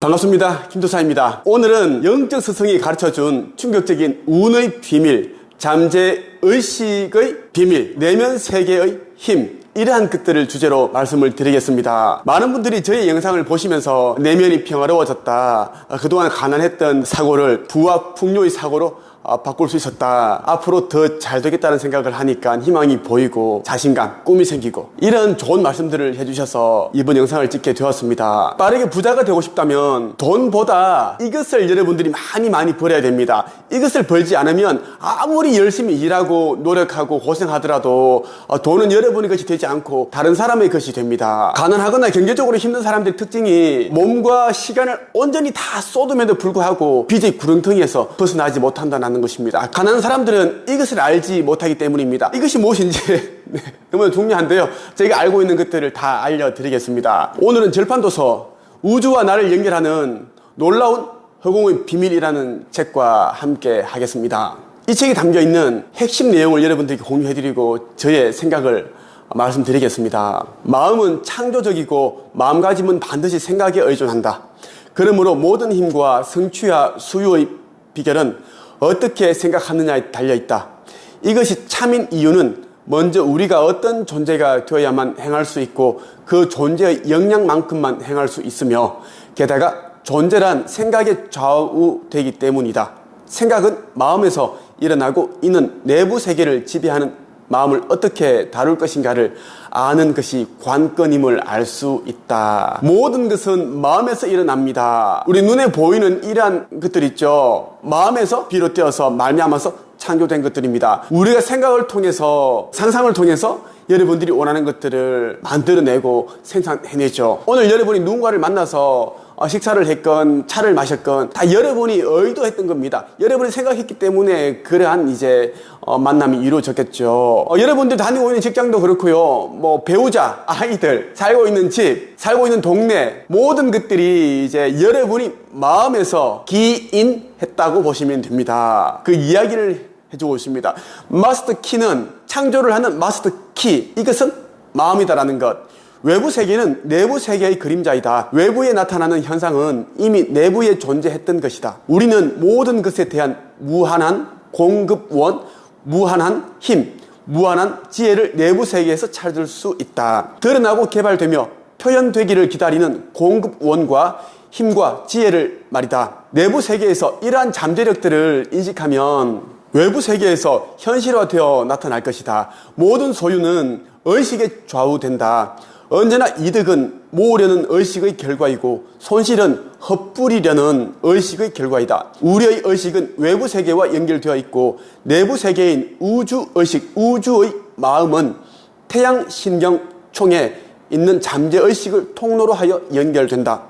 반갑습니다. 김도사입니다. 오늘은 영적 스승이 가르쳐준 충격적인 운의 비밀, 잠재 의식의 비밀, 내면 세계의 힘, 이러한 것들을 주제로 말씀을 드리겠습니다. 많은 분들이 저의 영상을 보시면서 내면이 평화로워졌다. 어, 그동안 가난했던 사고를 부와 풍요의 사고로 아, 바꿀 수 있었다. 앞으로 더 잘 되겠다는 생각을 하니까 희망이 보이고 자신감, 꿈이 생기고 이런 좋은 말씀들을 해주셔서 이번 영상을 찍게 되었습니다. 빠르게 부자가 되고 싶다면 돈보다 이것을 여러분들이 많이 많이 벌어야 됩니다. 이것을 벌지 않으면 아무리 열심히 일하고 노력하고 고생하더라도 어, 돈은 여러분의 것이 되지 않고 다른 사람의 것이 됩니다. 가난하거나 경제적으로 힘든 사람들의 특징이 몸과 시간을 온전히 다 쏟음에도 불구하고 빚의 구렁텅이에서 벗어나지 못한다는 것입니다. 가난한 사람들은 이것을 알지 못하기 때문입니다. 이것이 무엇인지 네, 너무 중요한데요. 제가 알고 있는 것들을 다 알려드리겠습니다. 오늘은 절판도서 우주와 나를 연결하는 놀라운 허공의 비밀이라는 책과 함께 하겠습니다. 이 책에 담겨 있는 핵심 내용을 여러분들께 공유해드리고 저의 생각을 말씀드리겠습니다. 마음은 창조적이고 마음가짐은 반드시 생각에 의존한다. 그러므로 모든 힘과 성취와 수요의 비결은 어떻게 생각하느냐에 달려 있다. 이것이 참인 이유는 먼저 우리가 어떤 존재가 되어야만 행할 수 있고 그 존재의 역량만큼만 행할 수 있으며 게다가 존재란 생각에 좌우되기 때문이다. 생각은 마음에서 일어나고 이는 내부 세계를 지배하는 마음을 어떻게 다룰 것인가를 아는 것이 관건임을 알 수 있다. 모든 것은 마음에서 일어납니다. 우리 눈에 보이는 이러한 것들 있죠. 마음에서 비롯되어서 말미암아서 창조된 것들입니다. 우리가 생각을 통해서 상상을 통해서 여러분들이 원하는 것들을 만들어내고 생산해내죠. 오늘 여러분이 누군가를 만나서 어, 식사를 했건 차를 마셨건 다 여러분이 의도했던 겁니다. 여러분이 생각했기 때문에 그러한 이제 어, 만남이 이루어졌겠죠. 어, 여러분들 다니고 있는 직장도 그렇고요. 뭐 배우자, 아이들, 살고 있는 집, 살고 있는 동네 모든 것들이 이제 여러분이 마음에서 기인했다고 보시면 됩니다. 그 이야기를 해주고 있습니다. 마스터 키는 창조를 하는 마스터 키 이것은 마음이다라는 것. 외부 세계는 내부 세계의 그림자이다. 외부에 나타나는 현상은 이미 내부에 존재했던 것이다. 우리는 모든 것에 대한 무한한 공급원, 무한한 힘, 무한한 지혜를 내부 세계에서 찾을 수 있다. 드러나고 개발되며 표현되기를 기다리는 공급원과 힘과 지혜를 말이다. 내부 세계에서 이러한 잠재력들을 인식하면 외부 세계에서 현실화되어 나타날 것이다. 모든 소유는 의식에 좌우된다. 언제나 이득은 모으려는 의식의 결과이고 손실은 헛뿌리려는 의식의 결과이다. 우리의 의식은 외부 세계와 연결되어 있고 내부 세계인 우주 의식, 우주의 마음은 태양 신경총에 있는 잠재 의식을 통로로 하여 연결된다.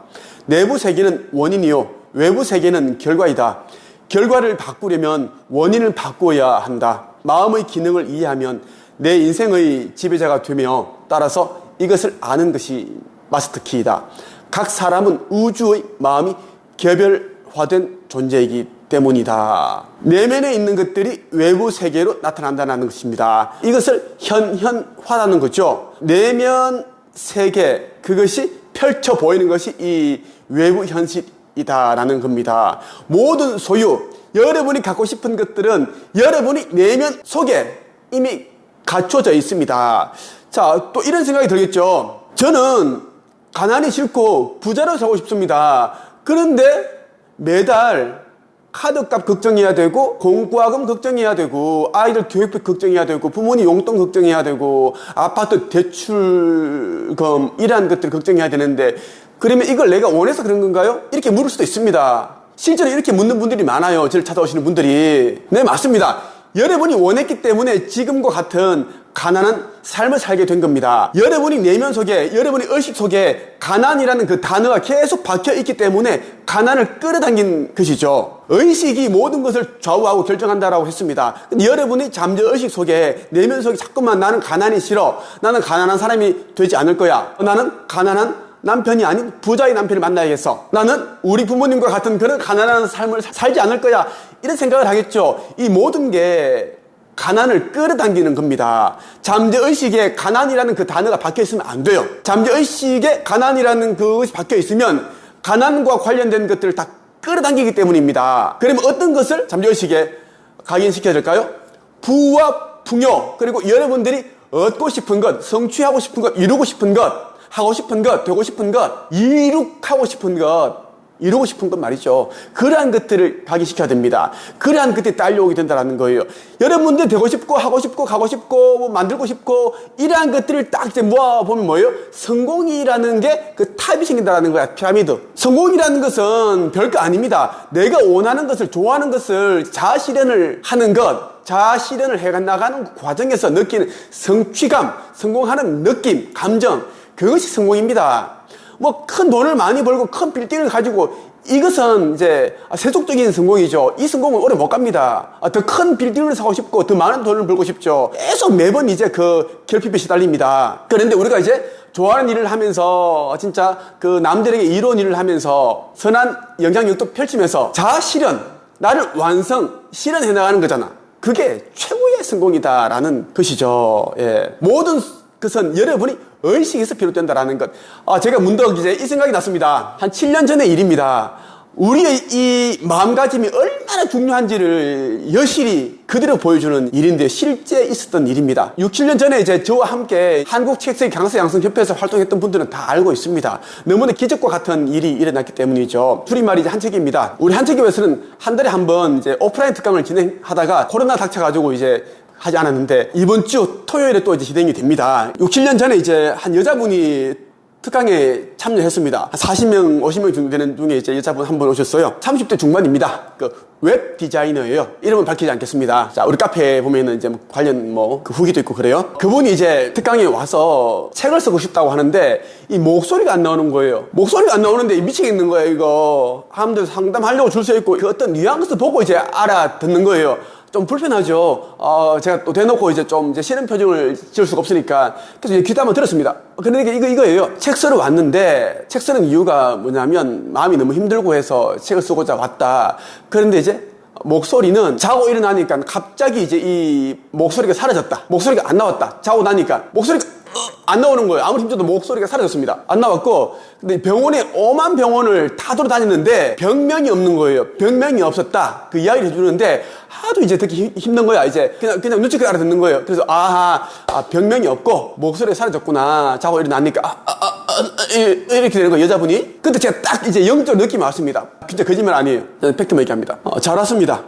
내부 세계는 원인이요. 외부 세계는 결과이다. 결과를 바꾸려면 원인을 바꾸어야 한다. 마음의 기능을 이해하면 내 인생의 지배자가 되며 따라서 이것을 아는 것이 마스터 키이다. 각 사람은 우주의 마음이 개별화된 존재이기 때문이다. 내면에 있는 것들이 외부 세계로 나타난다는 것입니다. 이것을 현현화라는 거죠. 내면 세계, 그것이 펼쳐 보이는 것이 이 외부 현실이다라는 겁니다. 모든 소유, 여러분이 갖고 싶은 것들은 여러분이 내면 속에 이미 갖춰져 있습니다. 자, 또 이런 생각이 들겠죠. 저는 가난이 싫고 부자로 살고 싶습니다. 그런데 매달 카드값 걱정해야 되고 공과금 걱정해야 되고 아이들 교육비 걱정해야 되고 부모님 용돈 걱정해야 되고 아파트 대출금 이러한 것들 걱정해야 되는데 그러면 이걸 내가 원해서 그런 건가요? 이렇게 물을 수도 있습니다. 실제로 이렇게 묻는 분들이 많아요. 저를 찾아오시는 분들이. 네, 맞습니다. 여러분이 원했기 때문에 지금과 같은 가난한 삶을 살게 된 겁니다. 여러분이 내면 속에, 여러분의 의식 속에 가난이라는 그 단어가 계속 박혀 있기 때문에 가난을 끌어당긴 것이죠. 의식이 모든 것을 좌우하고 결정한다라고 했습니다. 근데 여러분이 잠재 의식 속에, 내면 속에 자꾸만 나는 가난이 싫어. 나는 가난한 사람이 되지 않을 거야. 나는 가난한 남편이 아닌 부자의 남편을 만나야겠어. 나는 우리 부모님과 같은 그런 가난한 삶을 사- 살지 않을 거야. 이런 생각을 하겠죠. 이 모든 게 가난을 끌어당기는 겁니다. 잠재의식에 가난이라는 그 단어가 박혀 있으면 안 돼요. 잠재의식에 가난이라는 그것이 박혀 있으면 가난과 관련된 것들을 다 끌어당기기 때문입니다. 그러면 어떤 것을 잠재의식에 각인시켜야 될까요? 부와 풍요, 그리고 여러분들이 얻고 싶은 것, 성취하고 싶은 것, 이루고 싶은 것, 하고 싶은 것, 되고 싶은 것, 이룩하고 싶은 것, 이루고 싶은 것 말이죠. 그러한 것들을 각인시켜야 됩니다. 그러한 것들이 딸려오게 된다는 거예요. 여러분들 되고 싶고, 하고 싶고, 가고 싶고, 뭐 만들고 싶고, 이러한 것들을 딱 이제 모아보면 뭐예요? 성공이라는 게 그 탑이 생긴다는 거야. 피라미드. 성공이라는 것은 별거 아닙니다. 내가 원하는 것을, 좋아하는 것을 자아 실현을 하는 것, 자아 실현을 해 나가는 과정에서 느끼는 성취감, 성공하는 느낌, 감정, 그것이 성공입니다. 뭐 큰 돈을 많이 벌고 큰 빌딩을 가지고 이것은 이제 세속적인 성공이죠. 이 성공은 오래 못 갑니다. 아, 더큰 빌딩을 사고 싶고 더 많은 돈을 벌고 싶죠. 계속 매번 이제 그 결핍에 시달립니다. 그런데 우리가 이제 좋아하는 일을 하면서 진짜 그 남들에게 이로운 일을 하면서 선한 영향력도 펼치면서 자아 실현, 나를 완성, 실현해 나가는 거잖아. 그게 최고의 성공이다라는 것이죠. 예. 모든 것은 여러분이 의식에서 비롯된다라는 것. 아, 제가 문득 이제 이 생각이 났습니다. 한 7년 전의 일입니다. 우리의 이 마음가짐이 얼마나 중요한지를 여실히 그대로 보여주는 일인데 실제 있었던 일입니다. 6, 7년 전에 이제 저와 함께 한국 책색 강사 양성협회에서 활동했던 분들은 다 알고 있습니다. 너무나 기적과 같은 일이 일어났기 때문이죠. 줄임말이 이제 한책입니다. 우리 한책교회에서는 한 달에 한 번 이제 오프라인 특강을 진행하다가 코로나 닥쳐가지고 이제 하지 않았는데 이번 주 토요일에 또 이제 진행이 됩니다. 6, 7년 전에 이제 한 여자분이 특강에 참여했습니다. 한 40명, 50명 정도 되는 중에 이제 여자분 한 분 오셨어요. 30대 중반입니다. 그 웹 디자이너예요. 이름은 밝히지 않겠습니다. 자, 우리 카페에 보면은 이제 뭐 관련 뭐 그 후기도 있고 그래요. 그분이 이제 특강에 와서 책을 쓰고 싶다고 하는데 이 목소리가 안 나오는 거예요. 목소리가 안 나오는데 미치겠는 거예요, 이거. 사람들 상담하려고 줄 서 있고 그 어떤 뉘앙스 보고 이제 알아듣는 거예요. 좀 불편하죠. 어, 제가 또 대놓고 이제 좀 이제 싫은 표정을 지을 수가 없으니까. 그래서 이제 귀담아 들었습니다. 그런데 이게 이거, 이거예요. 책 쓰러 왔는데, 책 쓰는 이유가 뭐냐면, 마음이 너무 힘들고 해서 책을 쓰고자 왔다. 그런데 이제, 목소리는 자고 일어나니까 갑자기 이제 이 목소리가 사라졌다. 목소리가 안 나왔다. 자고 나니까. 목소리가 어, 안 나오는 거예요. 아무리 힘줘도 목소리가 사라졌습니다. 안 나왔고, 근데 병원에 오만 병원을 다 돌아다녔는데 병명이 없는 거예요. 병명이 없었다. 그 이야기를 해주는데 하도 이제 듣기 힘- 힘든 거야. 이제 그냥 그냥 눈치껏 알아 듣는 거예요. 그래서 아하, 아, 병명이 없고 목소리가 사라졌구나. 자고 일어나니까 아, 아, 아, 아, 이- 이렇게 되는 거예요. 여자분이. 근데 제가 딱 이제 영적 느낌이 왔습니다. 진짜 거짓말 아니에요. 팩트만 얘기합니다. 어, 잘 왔습니다.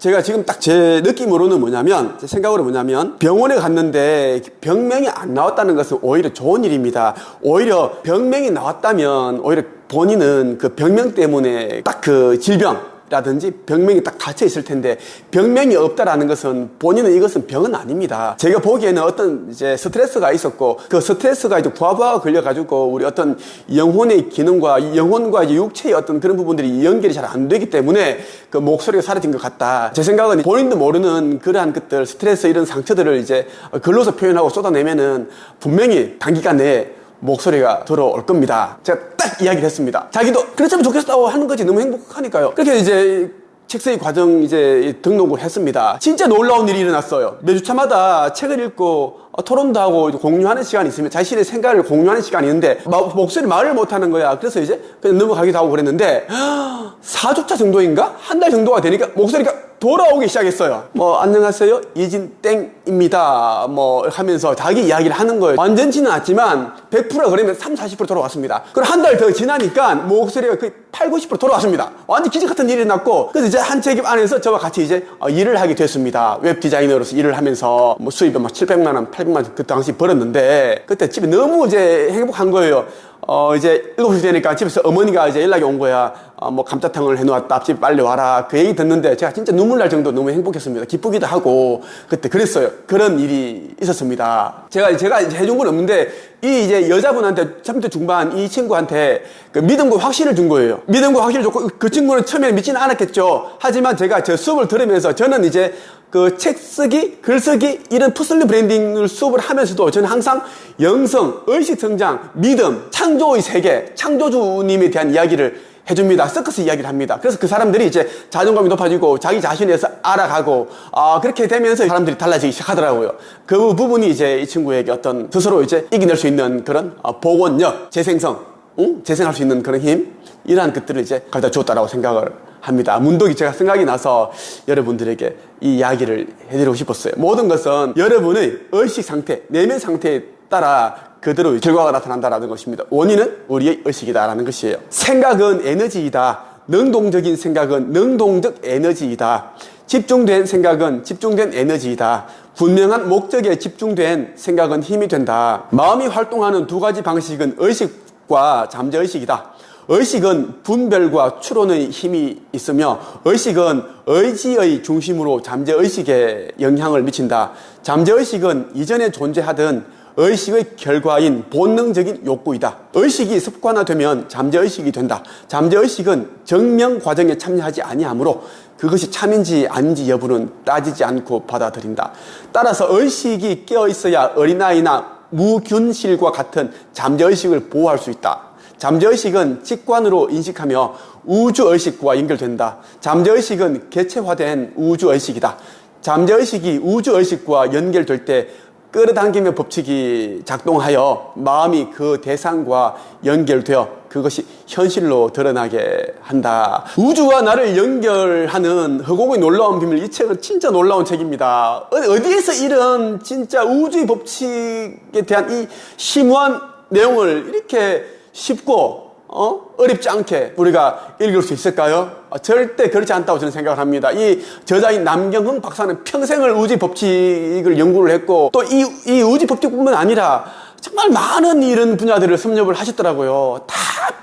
제가 지금 딱 제 느낌으로는 뭐냐면, 제 생각으로 뭐냐면, 병원에 갔는데 병명이 안 나왔다는 것은 오히려 좋은 일입니다. 오히려 병명이 나왔다면, 오히려 본인은 그 병명 때문에 딱 그 질병, 라든지 병명이 딱 닫혀 있을 텐데 병명이 없다라는 것은 본인은 이것은 병은 아닙니다. 제가 보기에는 어떤 이제 스트레스가 있었고 그 스트레스가 이제 부하부하가 걸려가지고 우리 어떤 영혼의 기능과 영혼과 이제 육체의 어떤 그런 부분들이 연결이 잘 안 되기 때문에 그 목소리가 사라진 것 같다. 제 생각은 본인도 모르는 그러한 것들 스트레스 이런 상처들을 이제 글로서 표현하고 쏟아내면은 분명히 단기간 내에 목소리가 들어올 겁니다. 제가 딱 이야기를 했습니다. 자기도 그랬으면 좋겠다고 하는 거지 너무 행복하니까요. 그렇게 이제 책세의 과정 이제 등록을 했습니다. 진짜 놀라운 일이 일어났어요. 매주 차마다 책을 읽고 어, 토론도 하고 공유하는 시간이 있으면 자신의 생각을 공유하는 시간이 있는데 마- 목소리 말을 못 하는 거야. 그래서 이제 그냥 넘어가기도 하고 그랬는데 4주차 정도인가? 한 달 정도가 되니까 목소리가 돌아오기 시작했어요. 뭐 안녕하세요 이진 땡입니다. 뭐 하면서 자기 이야기를 하는 거예요. 완전치는 않지만 100% 그러면 3, 40% 돌아왔습니다. 그리고 한달 더 지나니까 목소리가 거의 8, 90% 돌아왔습니다. 완전 기적 같은 일이 났고 그래서 이제 한 책임 안에서 저와 같이 이제 어, 일을 하게 됐습니다. 웹 디자이너로서 일을 하면서 뭐 수입이 막 700만 원, 800만 원그 당시 벌었는데 그때 집에 너무 이제 행복한 거예요. 어, 이제 7시 되니까 집에서 어머니가 이제 연락이 온 거야. 어, 뭐 감자탕을 해놓았다. 집에 빨리 와라. 그 얘기 듣는데 제가 진짜 눈물 날 정도 너무 행복했습니다. 기쁘기도 하고 그때 그랬어요. 그런 일이 있었습니다. 제가, 제가 이제 해준 건 없는데 이 이제 여자분한테 30대 중반 이 친구한테 그 믿음과 확신을 준 거예요. 믿음과 확신을 줬고 그 친구는 처음에 믿지는 않았겠죠. 하지만 제가 저 수업을 들으면서 저는 이제 그 책 쓰기, 글 쓰기 이런 퍼스널 브랜딩을 수업을 하면서도 저는 항상 영성, 의식 성장, 믿음, 창조의 세계, 창조주님에 대한 이야기를 해줍니다. 서커스 이야기를 합니다. 그래서 그 사람들이 이제 자존감이 높아지고 자기 자신에 서 알아가고 아 그렇게 되면서 사람들이 달라지기 시작하더라고요. 그 부분이 이제 이 친구에게 어떤 스스로 이제 이겨낼 수 있는 그런 어, 복원력, 재생성, 응? 재생할 수 있는 그런 힘 이러한 것들을 이제 가르쳐 주었다라고 생각을 합니다. 문독이 제가 생각이 나서 여러분들에게 이 이야기를 해드리고 싶었어요. 모든 것은 여러분의 의식 상태, 내면 상태에 따라 그대로 결과가 나타난다라는 것입니다. 원인은 우리의 의식이다라는 것이에요. 생각은 에너지이다. 능동적인 생각은 능동적 에너지이다. 집중된 생각은 집중된 에너지이다. 분명한 목적에 집중된 생각은 힘이 된다. 마음이 활동하는 두 가지 방식은 의식과 잠재의식이다. 의식은 분별과 추론의 힘이 있으며 의식은 의지의 중심으로 잠재의식에 영향을 미친다. 잠재의식은 이전에 존재하던 의식의 결과인 본능적인 욕구이다. 의식이 습관화되면 잠재의식이 된다. 잠재의식은 정명 과정에 참여하지 아니하므로 그것이 참인지 아닌지 여부는 따지지 않고 받아들인다. 따라서 의식이 깨어 있어야 어린아이나 무균실과 같은 잠재의식을 보호할 수 있다. 잠재의식은 직관으로 인식하며 우주의식과 연결된다. 잠재의식은 개체화된 우주의식이다. 잠재의식이 우주의식과 연결될 때 끌어당김의 법칙이 작동하여 마음이 그 대상과 연결되어 그것이 현실로 드러나게 한다. 우주와 나를 연결하는 허공의 놀라운 비밀. 이 책은 진짜 놀라운 책입니다. 어디에서 이런 진짜 우주의 법칙에 대한 이 심오한 내용을 이렇게 쉽고 어? 어렵지 않게 우리가 읽을 수 있을까요? 어, 절대 그렇지 않다고 저는 생각을 합니다. 이 저자인 남경흥 박사는 평생을 우주 법칙을 연구를 했고 또 이 이 우주 법칙뿐만 아니라 정말 많은 이런 분야들을 섭렵을 하셨더라고요. 다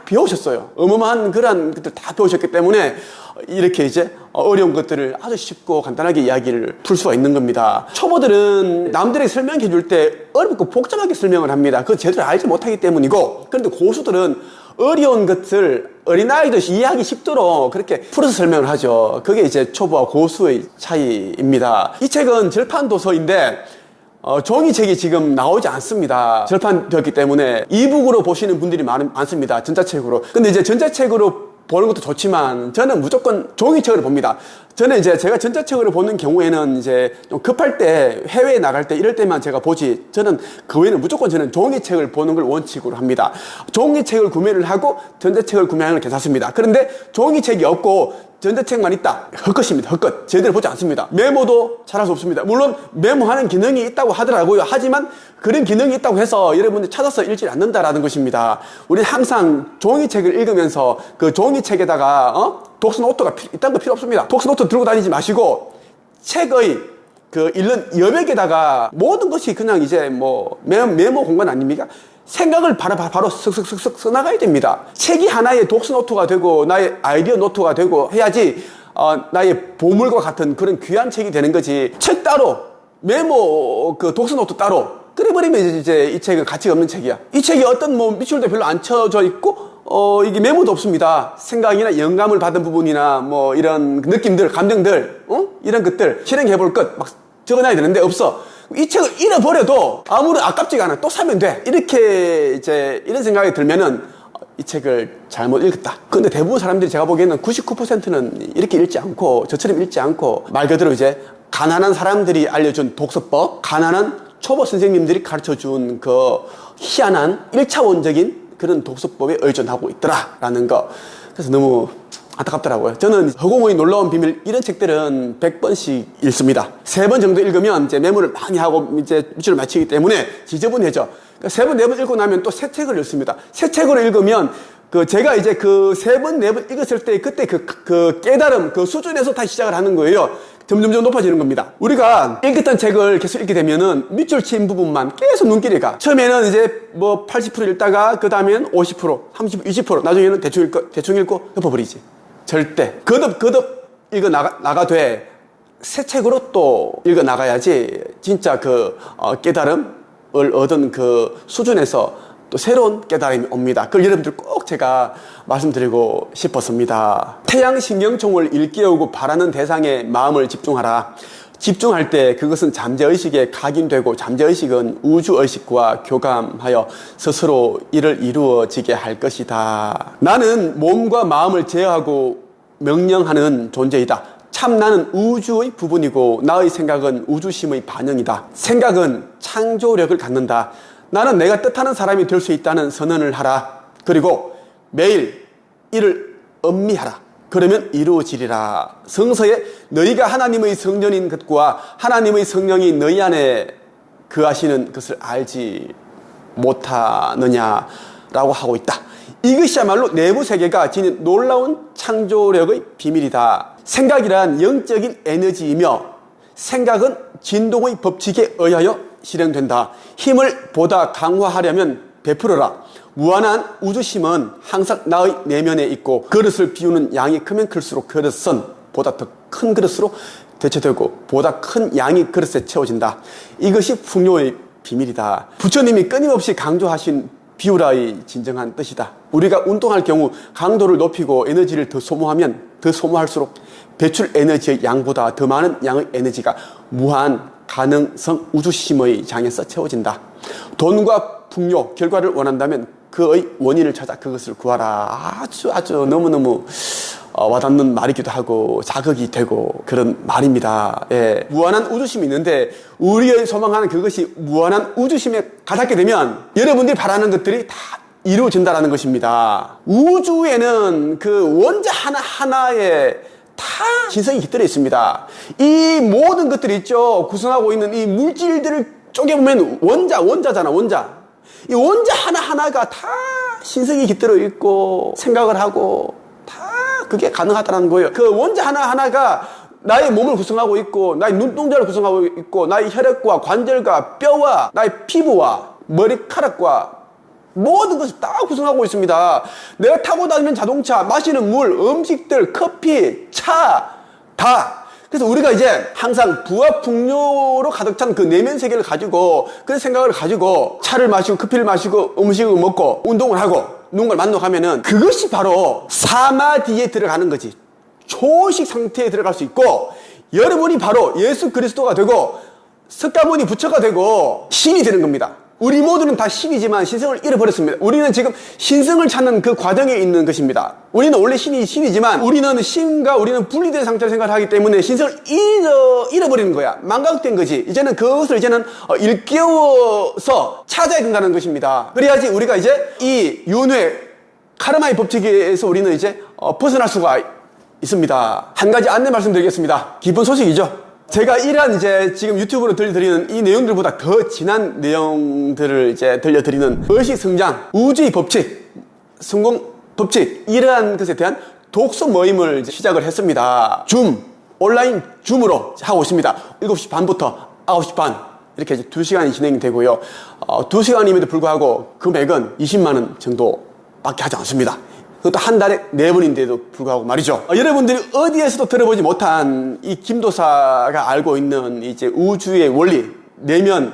배우셨어요. 어마어마한 그런 것들 다 배우셨기 때문에 이렇게 이제 어려운 것들을 아주 쉽고 간단하게 이야기를 풀 수가 있는 겁니다. 초보들은 남들에게 설명해 줄 때 어렵고 복잡하게 설명을 합니다. 그거 제대로 알지 못하기 때문이고 그런데 고수들은 어려운 것을 어린아이도 이해하기 쉽도록 그렇게 풀어서 설명을 하죠. 그게 이제 초보와 고수의 차이입니다. 이 책은 절판 도서인데 어, 종이책이 지금 나오지 않습니다. 절판되었기 때문에 이북으로 보시는 분들이 많, 많습니다. 전자책으로. 근데 이제 전자책으로 보는 것도 좋지만 저는 무조건 종이책을 봅니다. 저는 이제 제가 전자책으로 보는 경우에는 이제 좀 급할 때 해외에 나갈 때 이럴 때만 제가 보지 저는 그 외에는 무조건 저는 종이책을 보는 걸 원칙으로 합니다. 종이책을 구매를 하고 전자책을 구매하는 건 괜찮습니다. 그런데 종이책이 없고 전자책만 있다. 헛것입니다. 헛것. 제대로 보지 않습니다. 메모도 잘할 수 없습니다. 물론 메모하는 기능이 있다고 하더라고요. 하지만 그런 기능이 있다고 해서 여러분들이 찾아서 읽지 않는다라는 것입니다. 우리 항상 종이책을 읽으면서 그 종이책에다가 어? 독서 노트가 있다는 거 필요 없습니다. 독서 노트 들고 다니지 마시고 책의 그 읽는 여백에다가 모든 것이 그냥 이제 뭐 메모 공간 아닙니까? 생각을 바로 바로 쓱쓱쓱쓱 써나가야 됩니다. 책이 하나의 독서 노트가 되고 나의 아이디어 노트가 되고 해야지 어, 나의 보물과 같은 그런 귀한 책이 되는 거지. 책 따로 메모 그 독서 노트 따로 그래버리면 이제 이 책은 가치가 없는 책이야. 이 책이 어떤 뭐 미술도 별로 안 쳐져 있고 어 이게 메모도 없습니다. 생각이나 영감을 받은 부분이나 뭐 이런 느낌들, 감정들, 어? 이런 것들 실행해 볼 것 막 적어놔야 되는데 없어. 이 책을 잃어버려도 아무런 아깝지가 않아. 또 사면 돼. 이렇게 이제 이런 생각이 들면은 이 책을 잘못 읽었다. 근데 대부분 사람들이 제가 보기에는 99%는 이렇게 읽지 않고 저처럼 읽지 않고 말 그대로 이제 가난한 사람들이 알려준 독서법, 가난한 초보 선생님들이 가르쳐 준 그 희한한 1차원적인 그런 독서법에 의존하고 있더라 라는 거. 그래서 너무 안타깝더라고요. 저는 허공의 놀라운 비밀 이런 책들은 100번씩 읽습니다. 세 번 정도 읽으면 이제 메모를 많이 하고 이제 밑줄을 맞추기 때문에 지저분해져. 그러니까 세 번, 네 번 읽고 나면 또 새 책을 읽습니다. 새 책으로 읽으면 그 제가 이제 그 세 번, 네 번 읽었을 때 그때 그, 그 깨달음, 그 수준에서 다시 시작을 하는 거예요. 점점점 높아지는 겁니다. 우리가 읽었던 책을 계속 읽게 되면은 밑줄 친 부분만 계속 눈길이 가. 처음에는 이제 뭐 80% 읽다가 그 다음에는 50%, 30, 20% 나중에는 대충 읽고, 대충 읽고 덮어버리지. 절대. 거듭, 거듭 읽어 나가, 나가돼. 새 책으로 또 읽어 나가야지 진짜 그 어, 깨달음을 얻은 그 수준에서 또 새로운 깨달음이 옵니다. 그걸 여러분들 꼭 제가 말씀드리고 싶었습니다. 태양신경총을 일깨우고 바라는 대상에 마음을 집중하라. 집중할 때 그것은 잠재의식에 각인되고 잠재의식은 우주의식과 교감하여 스스로 이를 이루어지게 할 것이다. 나는 몸과 마음을 제어하고 명령하는 존재이다. 참 나는 우주의 부분이고 나의 생각은 우주심의 반영이다. 생각은 창조력을 갖는다. 나는 내가 뜻하는 사람이 될 수 있다는 선언을 하라. 그리고 매일 이를 음미하라. 그러면 이루어지리라. 성서에 너희가 하나님의 성전인 것과 하나님의 성령이 너희 안에 그하시는 것을 알지 못하느냐라고 하고 있다. 이것이야말로 내부 세계가 지닌 놀라운 창조력의 비밀이다. 생각이란 영적인 에너지이며 생각은 진동의 법칙에 의하여 실행된다. 힘을 보다 강화하려면 베풀어라. 무한한 우주심은 항상 나의 내면에 있고 그릇을 비우는 양이 크면 클수록 그릇은 보다 더 큰 그릇으로 대체되고 보다 큰 양이 그릇에 채워진다. 이것이 풍요의 비밀이다. 부처님이 끊임없이 강조하신 비우라의 진정한 뜻이다. 우리가 운동할 경우 강도를 높이고 에너지를 더 소모하면 더 소모할수록 배출 에너지의 양보다 더 많은 양의 에너지가 무한 가능성 우주심의 장에서 채워진다. 돈과 풍요, 결과를 원한다면 그의 원인을 찾아 그것을 구하라. 아주 아주 너무너무 어, 와닿는 말이기도 하고 자극이 되고 그런 말입니다. 예. 무한한 우주심이 있는데 우리의 소망하는 그것이 무한한 우주심에 가닿게 되면 여러분들이 바라는 것들이 다 이루어진다라는 것입니다. 우주에는 그 원자 하나하나에 다 신성이 깃들어 있습니다. 이 모든 것들이 있죠. 구성하고 있는 이 물질들을 쪼개보면 원자, 원자잖아, 원자. 이 원자 하나하나 가 다 신성이 깃들어 있고 생각을 하고 다 그게 가능하다는 거예요. 그 원자 하나하나가 나의 몸을 구성하고 있고 나의 눈동자를 구성하고 있고 나의 혈액과 관절과 뼈와 나의 피부와 머리카락과 모든 것을 다 구성하고 있습니다. 내가 타고 다니는 자동차, 마시는 물, 음식들, 커피, 차, 다. 그래서 우리가 이제 항상 부와 풍요로 가득 찬 그 내면 세계를 가지고 그 생각을 가지고 차를 마시고 커피를 마시고 음식을 먹고 운동을 하고 누군가를 만나가면은 그것이 바로 사마디에 들어가는 거지. 초식 상태에 들어갈 수 있고 여러분이 바로 예수 그리스도가 되고 석가모니 부처가 되고 신이 되는 겁니다. 우리 모두는 다 신이지만 신성을 잃어버렸습니다. 우리는 지금 신성을 찾는 그 과정에 있는 것입니다. 우리는 원래 신이 신이지만 우리는 신과 우리는 분리된 상태를 생각하기 때문에 신성을 잃어, 잃어버리는 거야. 망각된 거지. 이제는 그것을 이제는 어, 일깨워서 찾아야 된다는 것입니다. 그래야지 우리가 이제 이 윤회 카르마의 법칙에서 우리는 이제 어, 벗어날 수가 있습니다. 한 가지 안내 말씀드리겠습니다. 기쁜 소식이죠. 제가 이러한 이제 지금 유튜브로 들려드리는 이 내용들보다 더 진한 내용들을 이제 들려드리는 의식 성장, 우주의 법칙, 성공 법칙, 이러한 것에 대한 독서 모임을 시작을 했습니다. 줌, 온라인 줌으로 하고 있습니다. 7시 반부터 9시 반. 이렇게 이제 2시간이 진행이 되고요. 어, 2시간임에도 불구하고 금액은 20만원 정도 밖에 하지 않습니다. 그것도 한 달에 네 번인데도 불구하고 말이죠. 어, 여러분들이 어디에서도 들어보지 못한 이 김도사가 알고 있는 이제 우주의 원리, 내면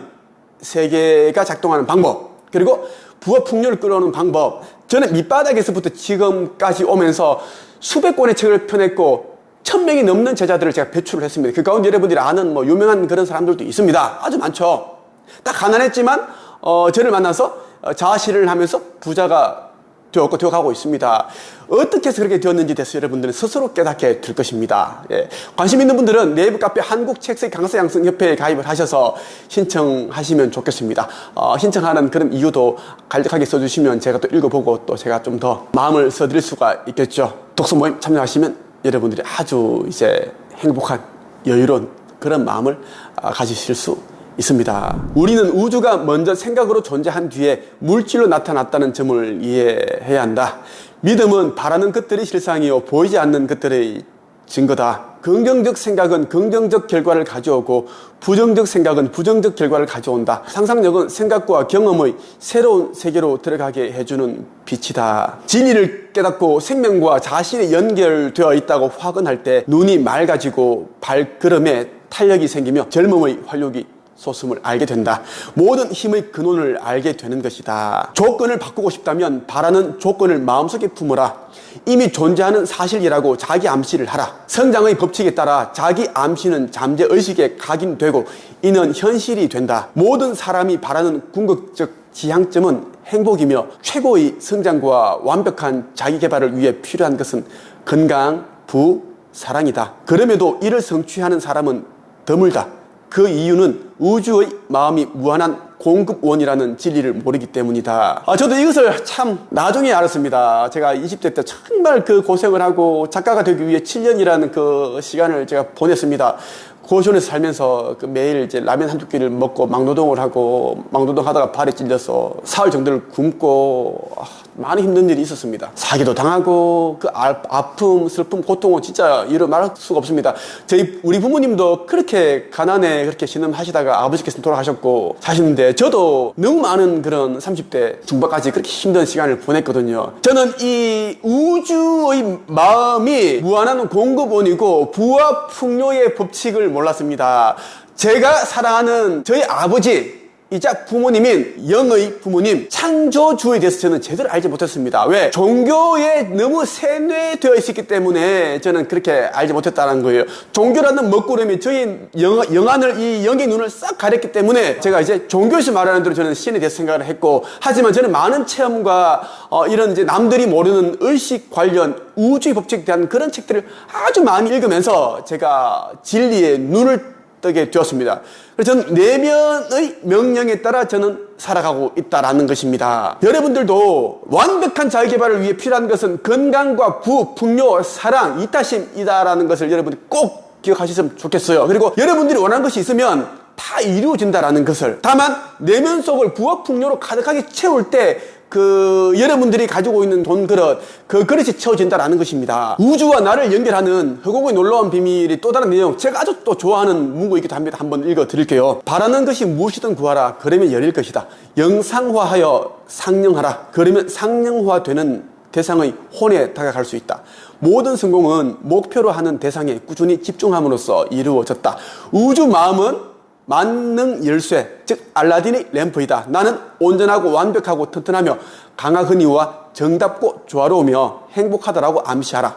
세계가 작동하는 방법, 그리고 부와 풍요를 끌어오는 방법. 저는 밑바닥에서부터 지금까지 오면서 수백 권의 책을 펴냈고 천 명이 넘는 제자들을 제가 배출을 했습니다. 그 가운데 여러분들이 아는 뭐 유명한 그런 사람들도 있습니다. 아주 많죠. 딱 가난했지만 어, 저를 만나서 어, 자아실현을 하면서 부자가 되었고 되어가고 있습니다. 어떻게 해서 그렇게 되었는지 대해서 여러분들은 스스로 깨닫게 될 것입니다. 예. 관심 있는 분들은 네이버 카페 한국책색 강사 양성 협회에 가입을 하셔서 신청하시면 좋겠습니다. 어, 신청하는 그런 이유도 간략하게 써주시면 제가 또 읽어보고 또 제가 좀 더 마음을 써드릴 수가 있겠죠. 독서 모임 참여하시면 여러분들이 아주 이제 행복한 여유로운 그런 마음을 아, 가지실 수 있습니다. 우리는 우주가 먼저 생각으로 존재한 뒤에 물질로 나타났다는 점을 이해해야 한다. 믿음은 바라는 것들이 실상이요 보이지 않는 것들의 증거다. 긍정적 생각은 긍정적 결과를 가져오고 부정적 생각은 부정적 결과를 가져온다. 상상력은 생각과 경험의 새로운 세계로 들어가게 해주는 빛이다. 진리를 깨닫고 생명과 자신이 연결되어 있다고 확언할 때 눈이 맑아지고 발걸음에 탄력이 생기며 젊음의 활력이 솟음을 알게 된다. 모든 힘의 근원을 알게 되는 것이다. 조건을 바꾸고 싶다면 바라는 조건을 마음속에 품어라. 이미 존재하는 사실이라고 자기 암시를 하라. 성장의 법칙에 따라 자기 암시는 잠재 의식에 각인되고 이는 현실이 된다. 모든 사람이 바라는 궁극적 지향점은 행복이며 최고의 성장과 완벽한 자기 개발을 위해 필요한 것은 건강, 부, 사랑이다. 그럼에도 이를 성취하는 사람은 드물다. 그 이유는 우주의 마음이 무한한 공급원이라는 진리를 모르기 때문이다. 아, 저도 이것을 참 나중에 알았습니다. 제가 20대 때 정말 그 고생을 하고 작가가 되기 위해 7년이라는 그 시간을 제가 보냈습니다. 고시원에서 살면서 그 매일 이제 라면 한두 끼를 먹고 막노동을 하고 막노동 하다가 발에 찔려서 사흘 정도를 굶고 아, 많은 힘든 일이 있었습니다. 사기도 당하고 그 아, 아픔, 슬픔, 고통은 진짜 이루 말할 수가 없습니다. 저희 우리 부모님도 그렇게 가난에 그렇게 신음하시다가 아버지께서 돌아가셨고 사시는데 저도 너무 많은 그런 30대 중반까지 그렇게 힘든 시간을 보냈거든요. 저는 이 우주의 마음이 무한한 공급원이고 부와 풍요의 법칙을 몰랐습니다. 제가 사랑하는 저희 아버지 이자 부모님인 영의 부모님 창조주에 대해서 저는 제대로 알지 못했습니다. 왜? 종교에 너무 세뇌되어 있었기 때문에 저는 그렇게 알지 못했다는 거예요. 종교라는 먹구름이 저희 영, 영안을 이 영의 눈을 싹 가렸기 때문에 제가 이제 종교에서 말하는 대로 저는 신에 대해서 생각을 했고 하지만 저는 많은 체험과 어, 이런 이제 남들이 모르는 의식 관련 우주의 법칙에 대한 그런 책들을 아주 많이 읽으면서 제가 진리의 눈을 뜨게 되었습니다. 그래서 저는 내면의 명령에 따라 저는 살아가고 있다라는 것입니다. 여러분들도 완벽한 자기개발을 위해 필요한 것은 건강과 부, 풍요, 사랑, 이타심이다라는 것을 여러분이 꼭 기억하셨으면 좋겠어요. 그리고 여러분들이 원하는 것이 있으면 다 이루어진다라는 것을 다만 내면 속을 부와 풍요로 가득하게 채울 때 그 여러분들이 가지고 있는 돈 그릇 그 그릇이 채워진다라는 것입니다. 우주와 나를 연결하는 허공의 놀라운 비밀이 또 다른 내용 제가 아주 또 좋아하는 문구이기도 합니다. 한번 읽어 드릴게요. 바라는 것이 무엇이든 구하라. 그러면 열릴 것이다. 영상화하여 상령하라. 그러면 상령화되는 대상의 혼에 다가갈 수 있다. 모든 성공은 목표로 하는 대상에 꾸준히 집중함으로써 이루어졌다. 우주 마음은 만능 열쇠, 즉 알라딘의 램프이다. 나는 온전하고 완벽하고 튼튼하며 강하거니와 정답고 조화로우며 행복하다라고 암시하라.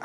아,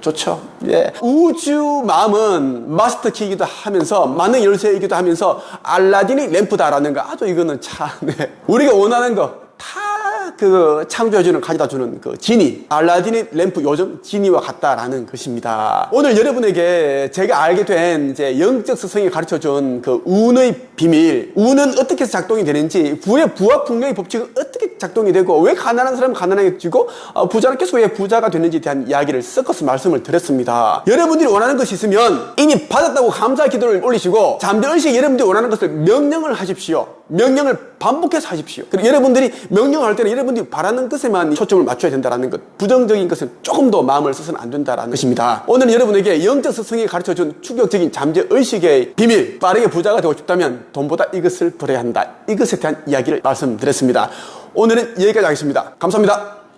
좋죠. 예. 우주 마음은 마스터 키이기도 하면서 만능 열쇠이기도 하면서 알라딘의 램프다라는 거 아주 이거는 참 네. 우리가 원하는 거 다 그 창조주는 가져다 주는 그 지니 알라딘의 램프 요즘 지니와 같다라는 것입니다. 오늘 여러분에게 제가 알게 된 이제 영적 스승이 가르쳐 준 그 운의 비밀, 운은 어떻게 해서 작동이 되는지, 부의 부와 풍요의 법칙은 어떻게 작동이 되고 왜 가난한 사람은 가난해지고 어, 부자는 계속 왜 부자가 되는지에 대한 이야기를 섞어서 말씀을 드렸습니다. 여러분들이 원하는 것이 있으면 이미 받았다고 감사 기도를 올리시고 잠재의식 여러분들이 원하는 것을 명령을 하십시오. 명령을 반복해서 하십시오. 그리고 여러분들이 명령을 할 때는 여러분들이 바라는 것에만 초점을 맞춰야 된다는 것. 부정적인 것은 조금 더 마음을 써서는 안 된다는 것입니다. 오늘 여러분에게 영적 스승이 가르쳐 준 충격적인 잠재 의식의 비밀, 빠르게 부자가 되고 싶다면 돈보다 이것을 버려야 한다. 이것에 대한 이야기를 말씀드렸습니다. 오늘은 여기까지 하겠습니다. 감사합니다.